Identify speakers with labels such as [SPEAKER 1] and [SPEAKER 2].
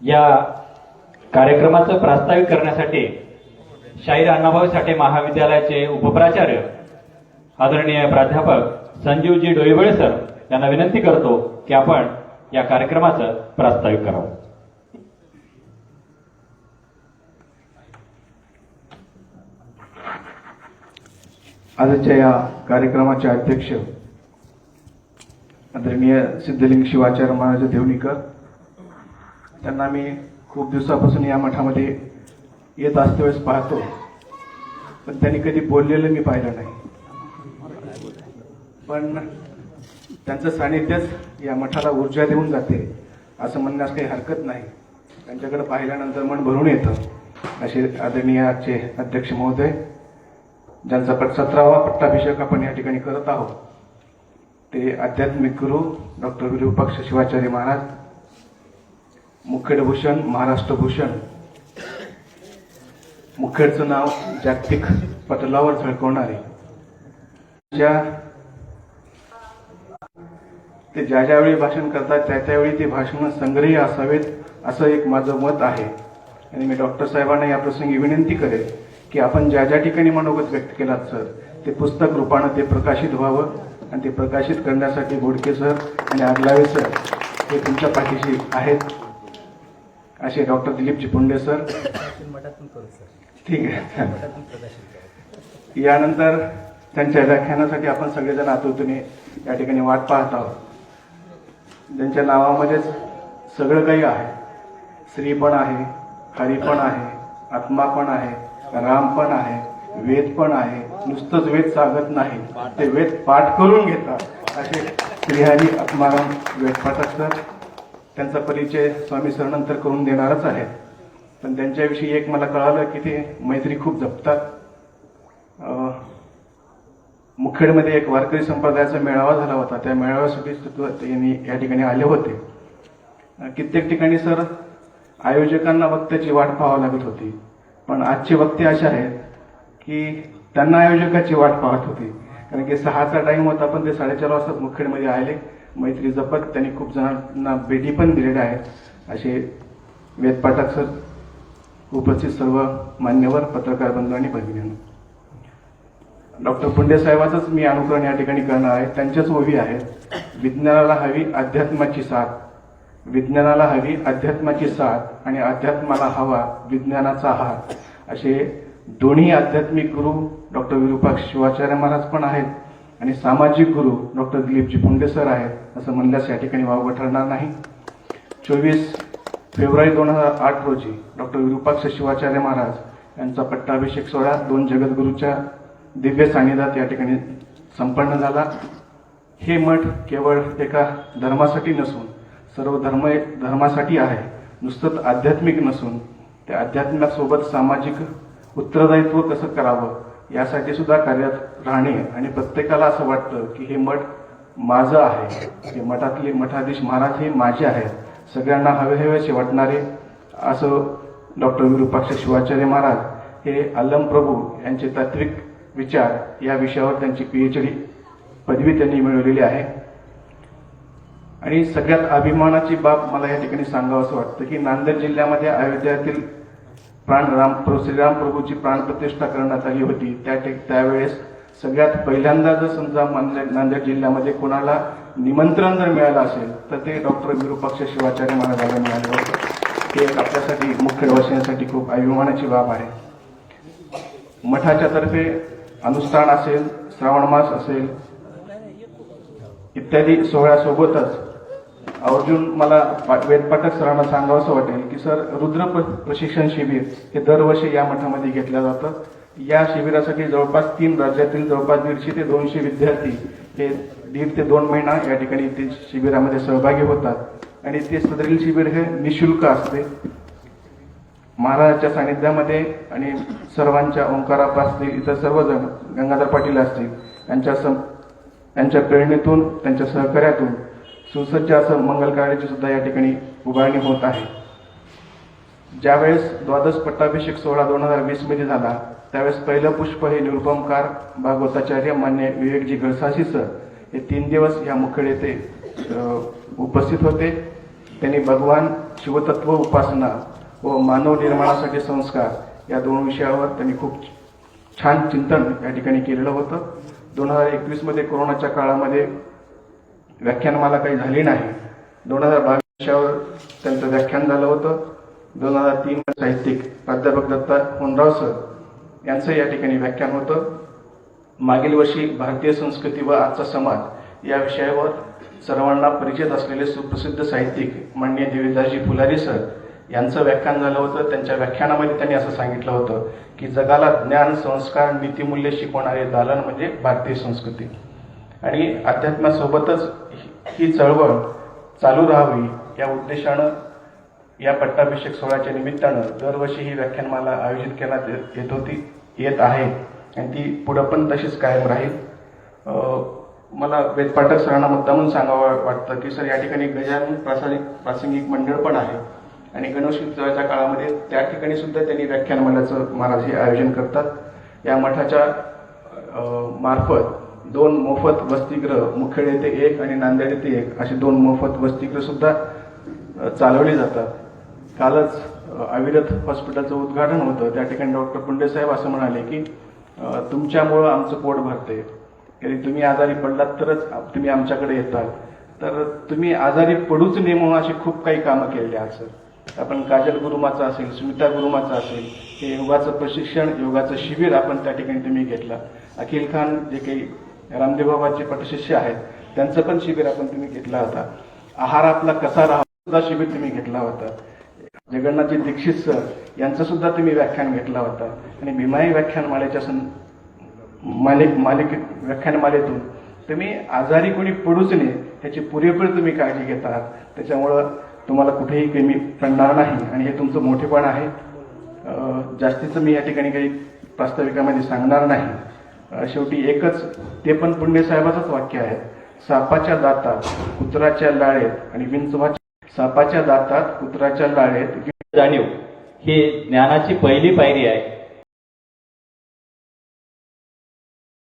[SPEAKER 1] या कार्यक्रमाचं प्रास्ताविक करण्यासाठी शाहीर अण्णाभाऊ साठे महाविद्यालयाचे उपप्राचार्य आदरणीय प्राध्यापक संजीवजी डोईबळे सर यांना विनंती करतो की आपण या कार्यक्रमाचं प्रास्ताविक करावं.
[SPEAKER 2] आजच्या या कार्यक्रमाचे अध्यक्ष आदरणीय सिद्धलिंग शिवाचार्य महाराज देवणीकर त्यांना मी खूप दिवसापासून या मठामध्ये येत असते वेळेस पाहतो. पण त्यांनी कधी बोललेलं मी पाहिलं नाही. पण त्यांचं सानिध्यच या मठाला ऊर्जा देऊन जाते असं म्हणण्यास काही हरकत नाही. त्यांच्याकडे पाहिल्यानंतर मन भरून येतं. असे आदरणीय आजचे अध्यक्ष महोदय ज्यांचा पट सतरावा पट्टाभिषेक आपण या ठिकाणी करत आहोत ते आध्यात्मिक गुरु डॉक्टर विरूपाक्ष शिवाचार्य महाराज मुखेडभूषण महाराष्ट्रभूषण. मुखेडचं नाव जागतिक पटलावर झळकवणारे. ज्या ते ज्या ज्यावेळी भाषण करतात त्या त्यावेळी ते भाषण संग्रही असावेत असं एक माझं मत आहे. आणि मी डॉक्टर साहेबांना या प्रसंगी विनंती करेन की आपण ज्या ज्या ठिकाणी मनोगत व्यक्त केलात सर ते पुस्तक रूपानं ते प्रकाशित व्हावं आणि ते प्रकाशित करण्यासाठी गोडके सर आणि आगलावे सर हे तुमच्या पाठीशी आहेत. असे डॉक्टर दिलीपजी पुंडे सर. ठीक आहे. यानंतर त्यांच्या व्याख्यानासाठी आपण सगळेजण आतुरतेने या ठिकाणी वाट पाहत आहोत. ज्यांच्या नावामध्येच सगळं काही आहे. श्री पण आहे हरी पण आहे आत्मा पण आहे राम पण आहे वेद पण आहे. नुसतंच वेद सांगत नाही. ते वेद पाठ करून घेतात. असे श्रीहरी आत्माराम वेद पाठक सर त्यांचा परिचय स्वामी सर नंतर करून देणारच आहे. पण त्यांच्याविषयी एक मला कळालं की ते मैत्री खूप जपतात. मुखेडमध्ये एक वारकरी संप्रदायाचा मेळावा झाला होता. त्या मेळाव्यासाठी त्यांनी या ठिकाणी आले होते. कित्येक ठिकाणी सर आयोजकांना वक्त्याची वाट पाहावी लागत होती. पण आजचे वक्ते असे आहेत की त्यांना आयोजकाची वाट पाहत होती. कारण की सहाचा टाइम होता पण ते साडेचार वाजता मुखेडमध्ये आले. मैत्री जपत त्यांनी खूप जणांना भेटी पण दिलेल्या आहेत. असे वेदपाठक सर उपस्थित सर्व मान्यवर पत्रकार बंधू आणि भगिनींनो. डॉक्टर पुंडे साहेबाचंच मी अनुकरण या ठिकाणी करणार आहे. त्यांच्याच ओवी आहेत. विज्ञानाला हवी अध्यात्माची साथ. विज्ञानाला हवी अध्यात्माची साथ आणि अध्यात्माला हवा विज्ञानाचा हात. असे दोन्ही आध्यात्मिक गुरु डॉक्टर विरूपाक्ष शिवाचार्य महाराज पण आहेत. आणि सामाजिक गुरु डॉक्टर दिलीपजी पुंडे सर आहेत असं म्हणल्यास या ठिकाणी वावगं ठरणार नाही. चोवीस फेब्रुवारी दोन हजार आठ रोजी डॉक्टर विरूपाक्ष शिवाचार्य महाराज यांचा पट्टाभिषेक सोहळा दोन जगद्गुरूच्या दिव्य सानिध्यात या ठिकाणी संपन्न झाला. हे मठ केवळ एका धर्मासाठी नसून सर्व धर्म धर्मासाठी आहे नुसतंच आध्यात्मिक नसून त्या अध्यात्मासोबत सामाजिक उत्तरदायित्व कसं करावं? यासाठी सुद्धा कार्यात राहणे आणि प्रत्येकाला असं वाटतं की हे मठ माझं आहे हे मठातले मठाधीश महाराज हे माझे आहेत. सगळ्यांना हवे हवेसे वाटणारे असं डॉक्टर विरूपाक्ष शिवाचार्य महाराज हे अल्लम प्रभू यांचे तात्विक विचार या विषयावर त्यांची पी एच डी पदवी त्यांनी मिळवलेली आहे. आणि सगळ्यात अभिमानाची बाब मला या ठिकाणी सांगावं असं वाटतं की नांदेड जिल्ह्यामध्ये अयोध्यातील प्राण राम प्रभू श्रीराम प्रभूची प्राणप्रतिष्ठा करण्यात आली होती. त्या त्यावेळेस सगळ्यात पहिल्यांदा जर समजा नांदेड नांदेड जिल्ह्यामध्ये कोणाला निमंत्रण जर मिळालं असेल तर ते डॉक्टर विरूपाक्ष शिवाचार्य महाराजांना मिळालं होतं. ते एक आपल्यासाठी मुख्य वासियांसाठी खूप अभिमानाची बाब आहे. मठाच्या तर्फे अनुष्ठान असेल श्रावण मास असेल इत्यादी सोहळ्यासोबतच अर्जुन मला वेदपाठक सरांना सांगावं असं वाटेल की सर रुद्र प्र- प्रशिक्षण शिबिर हे दरवर्षी या मठामध्ये घेतलं जातं. या शिबिरासाठी जवळपास तीन राज्यातील जवळपास दीडशे ते दोनशे विद्यार्थी हे दीड ते दोन महिना या ठिकाणी ते शिबिरामध्ये सहभागी होतात. आणि ते सदरील शिबिर हे निशुल्क असते. महाराजांच्या सानिध्यामध्ये आणि सर्वांच्या ओंकारापा असतील इतर सर्वजण गंगाधर पाटील असतील यांच्या सं यांच्या प्रेरणेतून त्यांच्या सहकार्यातून सुसज्ज असं मंगल कार्याची सुद्धा या ठिकाणी उभारणी होत आहे. ज्यावेळेस द्वादश पट्टाभिषेक सोहळा दोन हजार वीसमध्ये झाला त्यावेळेस पहिलं पुष्प हे निरुपमकार भागवताचार्य मान्य विवेकजी गळसाशी सर हे तीन दिवस या मुखेड येथे उपस्थित होते. त्यांनी भगवान शिवतत्व उपासना व मानव निर्माणासाठी संस्कार या दोन विषयावर त्यांनी खूप छान चिंतन या ठिकाणी केलेलं होतं. दोन हजार एकवीसमध्ये कोरोनाच्या काळामध्ये व्याख्यानमाला काही झाली नाही. दोन हजार बावीसच्यावर त्यांचं व्याख्यान झालं होतं. दोन हजार तीन साहित्यिक प्राध्यापक दत्ता होनराव सर यांचं या ठिकाणी व्याख्यान होतं. मागील वर्षी भारतीय संस्कृती व आजचा समाज या विषयावर सर्वांना परिचित असलेले सुप्रसिद्ध साहित्यिक मान्य देवीदासजी फुलारी सर यांचं व्याख्यान झालं होतं. त्यांच्या व्याख्यानामध्ये त्यांनी असं सांगितलं होतं की जगाला ज्ञान संस्कार नीतिमूल्य शिकवणारे दालन म्हणजे भारतीय संस्कृती. आणि अध्यात्मासोबतच ही- ही चळवळ चालू राहावी या उद्देशानं या पट्टाभिषेक सोहळ्याच्या निमित्तानं दरवर्षी ही व्याख्यानमाला आयोजित करण्यात येत- येत होती येत आहे. आणि ती पुढं पण तशीच कायम राहील. मला वेदपाठक सरांना मुद्दामून सांगावं वाटतं की सर या ठिकाणी गजानन प्रासंगिक प्रासंगिक मंडळ पण आहे. आणि गणेशोत्सवाच्या काळामध्ये त्या ठिकाणी सुद्धा त्यांनी व्याख्यानमालाचं महाराज हे आयोजन करतात. या मठाच्या मार्फत दोन मोफत वसतिगृह मुखेड येथे एक आणि नांदेड येथे एक अशी दोन मोफत वसतिगृह सुद्धा चालवली जातात. कालच अविरत हॉस्पिटलचं उद्घाटन होतं. त्या ठिकाणी डॉक्टर पुंडे साहेब असं म्हणाले की तुमच्यामुळं आमचं पोट भरते कधी तुम्ही आजारी पडलात तरच तुम्ही आमच्याकडे येतात तर तुम्ही आजारी पडूच नये म्हणून अशी खूप काही कामं केलेली आज सर. आपण काजल गुरुमाचा असेल सुमिता गुरुमाचा असेल हे योगाचं प्रशिक्षण योगाचं शिबिर आपण त्या ठिकाणी तुम्ही घेतलं. अखिल खान जे काही रामदेव बाबाचे पटशिष्य आहेत. त्यांचं पण शिबिर आपण तुम्ही घेतला होता. आहार आपला कसा राहा सुद्धा शिबिर तुम्ही घेतला होता. जगन्नाथजी दीक्षित सर यांचं सुद्धा तुम्ही व्याख्यान घेतला होता. आणि भीमाई व्याख्यानमालेच्या सं मालिक मालिक व्याख्यानमालेतून तुम्ही आजारी कोणी पडूच नये ह्याची पुरेपूर तुम्ही काळजी घेत आहात. त्याच्यामुळं तुम्हाला कुठेही कमी पडणार नाही. आणि हे तुमचं मोठेपण आहे. जास्तीचं मी या ठिकाणी काही प्रास्ताविकामध्ये सांगणार नाही. शेवटी एकच ते पण पुण्यसाहेबाचंच वाक्य आहे. सापाच्या दातात कुत्राच्या लाळेत आणि विंचवाच्या सापाच्या दातात कुत्राच्या लाळेत
[SPEAKER 1] जाणीव. ही ज्ञानाची पहिली पायरी आहे.